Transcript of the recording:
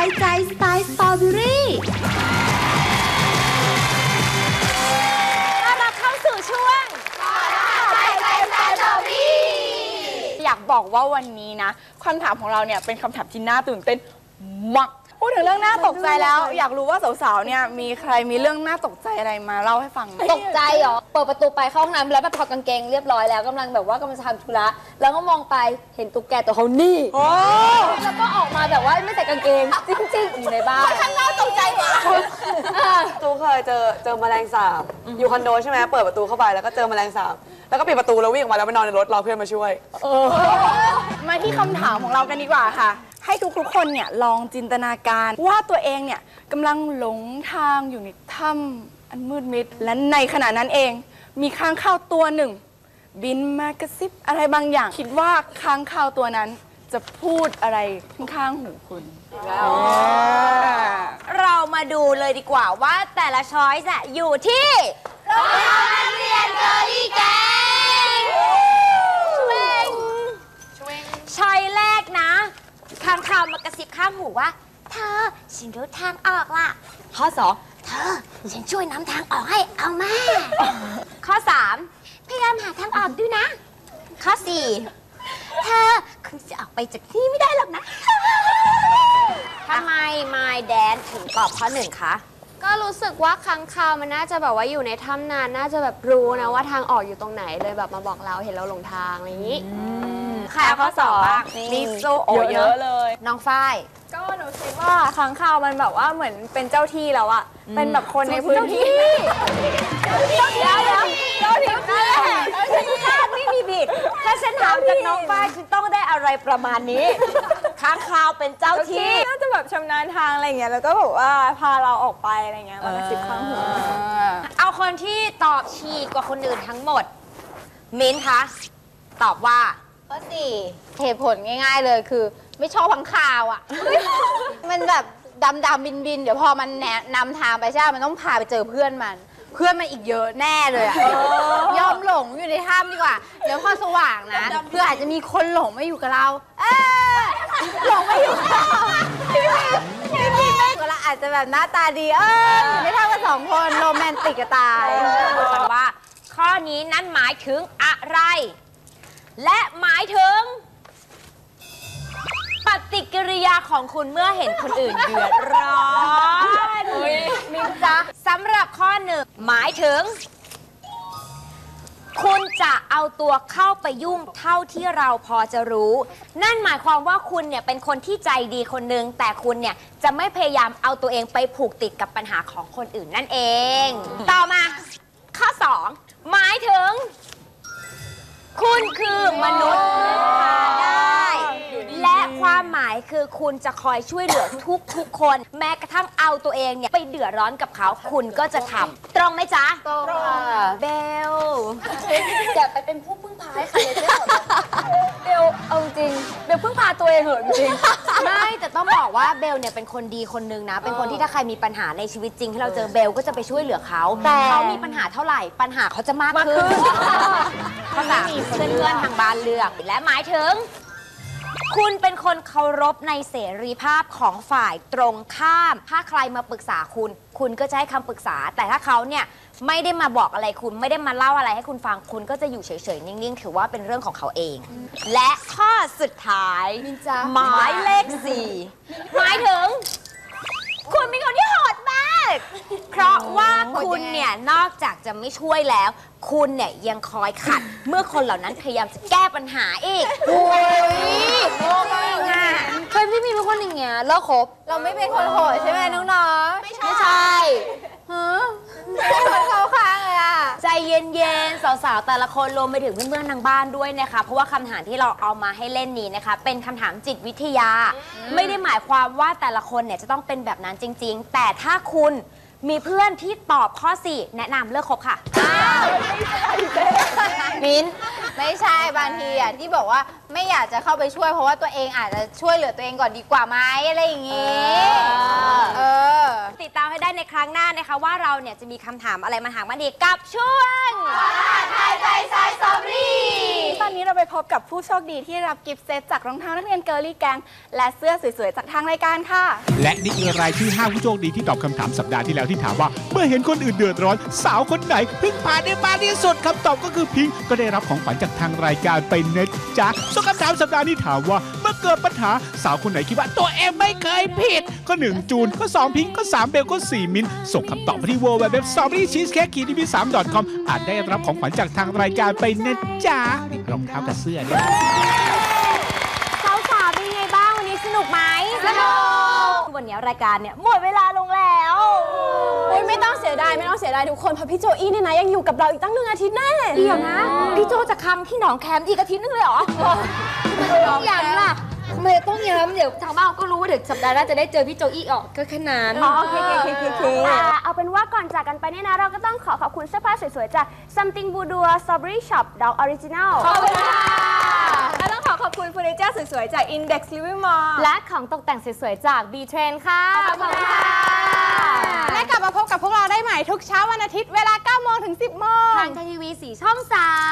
ายใจสไตล์สตรอเบอรี่ต้อนรับเข้าสู่ช่วง อยากบอกว่าวันนี้นะคำถามของเราเนี่ยเป็นคำถามที่น่าตื่นเต้นมากพูดถึงเรื่องน่าตกใจแล้ว อยากรู้ว่าสาวๆเนี่ยมีใครมีเรื่องน่าตกใจอะไรมาเล่าให้ฟังไหมตกใจเหรอ เปิดประตูไปเข้าห้องน้ำแล้วแบบถอดกางเกงเรียบร้อยแล้วกำลังแบบว่ากำลังจะทำธุระแล้วก็มองไปเห็นตุ๊กแกตัวเขานี่ โอ้ แล้วก็ออกมา แบบว่าไม่ใส่กางเกงจริงๆอยู่ในบ้าน ข้างนอกตกใจกว่าตูเคยเจอเจอแมลงสาบอยู่คอนโดใช่ไหมเปิดประตูเข้าไปแล้วก็เจอแมลงสาบแล้วก็ปิดประตูแล้ววิ่งออกมาแล้วไปนอนในรถรอเพื่อนมาช่วย มาที่คำถามของเรากันดีกว่าค่ะ ให้ทุกๆคนเนี่ยลองจินตนาการว่าตัวเองเนี่ยกำลังหลงทางอยู่ในถ้ำอันมืดมิด และในขณะนั้นเอง มีค้างคาวตัวหนึ่ง บินมากระซิบอะไรบางอย่าง คิดว่าค้างคาวตัวนั้น จะพูดอะไรข้างๆหูคุณ เรามาดูเลยดีกว่าว่าแต่ละช้อยส์อะอยู่ที่โรงเรียนเกอรี่แกงชวงช้อยแรกนะข้างคาวมากระซิบข้างหูว่า เธอฉันรู้ทางออกล่ะ ข้อสองเธอฉันช่วยนำทางออกให้เอามา ข้อสามพยายามหาทางออกด้วยนะ ข้อสี่เธอ คือจะออกไปจากที่ไม่ได้หรอกนะ ทำไม My Dad ถึงตอบข้อหนึ่งคะ ก็รู้สึกว่าค้างคาวมันน่าจะแบบว่าอยู่ในถ้ำนาน น่าจะแบบรู้นะว่าทางออกอยู่ตรงไหนเลยแบบมาบอกเราเห็นเราหลงทางอะไรอย่างนี้ใครเอาข้อสองบ้างมีโซโอเยอะเลย น้องฝ้าย ก็หนูคิดว่าค้างคาวมันแบบว่าเหมือนเป็นเจ้าที่แล้วอะเป็นแบบคนในพื้นที่เดี๋ยวเดี๋ยวเดี๋ยวเจ้าที่นั่นแหละฉันคาดไม่มีผิด ถ้าฉันถามจากน้องฝ้ายฉันต้องได้อะไรประมาณนี้ค้างคาวเป็นเจ้าที่น่าจะแบบชำนาญทางอะไรเงี้ยแล้วก็บอกว่าพาเราออกไปอะไรเงี้ยมากระซิบข้างหูเอาคนที่ตอบฉีกกว่าคนอื่นทั้งหมด มิ้นท์คะตอบว่า ข้อสี่เหตุผลง่าย ๆเลยคือ ไม่ชอบพังคาวอะ มันแบบดำดำบินบินๆเดี๋ยวพอมันแนะนำทางไปใช่ไหมมันต้องพาไปเจอเพื่อนมัน เพื่อนมันอีกเยอะแน่เลยอะยอมหลงอยู่ในถ้ำดีกว่า เดี๋ยวพอสว่างนะเพื่ออาจจะมีคนหลงมาอยู่กับเรา เออหลงมาอยู่กับเราพี่พี่พี่ไม่กับเราอาจจะแบบหน้าตาดีเอออยู่ในถ้ำกันสองคนโรแมนติกกะตายดูกันว่าข้อนี้นั้นหมายถึงอะไร และหมายถึง ปฏิกิริยาของคุณเมื่อเห็นคนอื่นเดือดร้อนมินจ๊ะสำหรับข้อหนึ่งหมายถึง คุณจะเอาตัวเข้าไปยุ่งเท่าที่เราพอจะรู้ นั่นหมายความว่าคุณเนี่ยเป็นคนที่ใจดีคนหนึ่งแต่คุณเนี่ยจะไม่พยายามเอาตัวเองไปผูกติดกับปัญหาของคนอื่นนั่นเอง ต่อมา ข้อ 2 หมายถึง คุณคือมนุษย์พึ่งพาได้ และความหมายคือคุณจะคอยช่วยเหลือทุกทุกๆคน แม้กระทั่งเอาตัวเองเนี่ย ไปเดือดร้อนกับเขา คุณก็จะทำตรงไหมจ๊ะ ตรงค่ะเบล อย่าไปเป็นผู้พึ่งพาให้ใครเลยเจ้าเบลเอาจริงเบลพึ่งพาตัวเองเหอะจริง ไม่แต่ต้องบอกว่าเบลเนี่ยเป็นคนดีคนนึงนะ เป็นคนที่ถ้าใครมีปัญหาในชีวิตจริงที่เราเจอเบลก็จะไปช่วยเหลือเขา แต่เขามีปัญหาเท่าไหร่ปัญหาเขาจะมากขึ้น ข้อสามเพื่อนเพื่อนๆทางบ้านเลือก และหมายถึง คุณเป็นคนเคารพในเสรีภาพของฝ่ายตรงข้าม ถ้าใครมาปรึกษาคุณ คุณก็จะให้คำปรึกษา แต่ถ้าเขาเนี่ยไม่ได้มาบอกอะไรคุณ ไม่ได้มาเล่าอะไรให้คุณฟัง คุณก็จะอยู่เฉยๆ นิ่งๆ ถือว่าเป็นเรื่องของเขาเอง และข้อสุดท้ายจ๊ะหมายเลขสี่หมายถึง คุณเป็นคนที่โหดมาก เพราะว่า คุณเนี่ยนอกจากจะไม่ช่วยแล้ว คุณเนี่ยยังคอยขัด เมื่อคนเหล่านั้นพยายามจะแก้ปัญหาอีกโอ้ยโง่มากอะเคยพี่มีเป็นคนอย่างเงี้ยเลิกคบเราไม่เป็นคนโหดใช่ไหมน้องๆไม่ใช่ไม่ใช่ฮะเป็นคนเข้าข้างเลยอะใจเย็นๆสาวๆแต่ละคนรวมไปถึงเพื่อนๆทางบ้านด้วยนะคะเพราะว่าคำถามที่เราเอามาให้เล่นนี้นะคะ เป็นคำถามจิตวิทยา ไม่ได้หมายความว่าแต่ละคนเนี่ยจะต้องเป็นแบบนั้นจริง ๆ แต่ถ้าคุณ มีเพื่อนที่ตอบข้อ 4 แนะนำเลิกคบค่ะ มิ้นไม่ใช่บางทีอะที่บอกว่าไม่อยากจะเข้าไปช่วย เพราะว่าตัวเองอาจจะช่วยเหลือตัวเองก่อนดีกว่าไหมอะไรอย่างงี้ เออ ติดตามให้ได้ในครั้งหน้านะคะ ว่าเราเนี่ยจะมีคำถามอะไรมาถามมันอีกกับช่วง ตอนนี้เราไป พบกับผู้โชคดีที่รับกิฟต์เซตจากรองเท้านักเรียนเกิร์ลี่แกงและเสื้อสวยๆ จากทางรายการค่ะ และนี่คือรายชื่อ5ผู้โชคดีที่ตอบคำถามสัปดาห์ที่แล้วที่ถามว่า เมื่อเห็นคนอื่นเดือดร้อน สาวคนไหนพึ่งพาได้มากที่สุดคำตอบก็คือพิงค์ก็ได้รับของขวัญจากทางรายการไปเน็ตจ้าส่วนคำถามสัปดาห์นี้ถามว่า มื่อเกิดปัญหาสาวคนไหนคิดว่าตัวเองไม่เคยผิด ก็ 1 จูนก็ 2 พิงค์ก็ 3 เบลก็ 4 มินส่งคำตอบไปที่ w w w s t r a w b e r r y c h e e s e c a k e t v 3 com อาจได้รับของขวัญจากทางรายการไปนะจ๊ะรองเท้ากับเสื้อเนี่ยสาวๆเป็นไงบ้างวันนี้สนุกไหมสนุกวันนี้รายการเนี่ยหมดเวลาลงแล้วโอ้ยไม่ต้องเสียดายไม่ต้องเสียดายทุกคนเพราะพี่โจอี้เนี่ยนะยังอยู่กับเราอีกตั้งหนึ่งอาทิตย์แน่เดี๋ยวนะ พี่โจจะค้างที่หนองแคมอีกอาทิตย์นึงเลยเหรอทำไมต้องย้ำล่ะทำ ไมต้องย้ำเดี๋ยวทางบ้านก็รู้ว่าเดี๋ยวสัปดาห์หน้าจะได้เจอพี่โจอี้ออกก็แค่นั้นอ๋อโอเคโอเคโอเคโอเคอ่าเอาเป็นว่าก่อนจากกันไปเนี่ยนะ เราก็ต้องขอขอบคุณเสื้อผ้าสวยๆจาก Something Boudoir Strawberry Shop Dog Original ขอบคุณค่ะและต้องขอขอบคุณเฟอร์นิเจอร์สวยๆจาก Index Living Mall และของตกแต่งสวยๆจาก B Train ค่ะขอบคุณค่ะและกลับมาพบกับพวกเราได้ใหม่ทุกเช้าวันอาทิตย์เวลา9โมงถึง 10โมงทางทีวี 4 ช่อง 3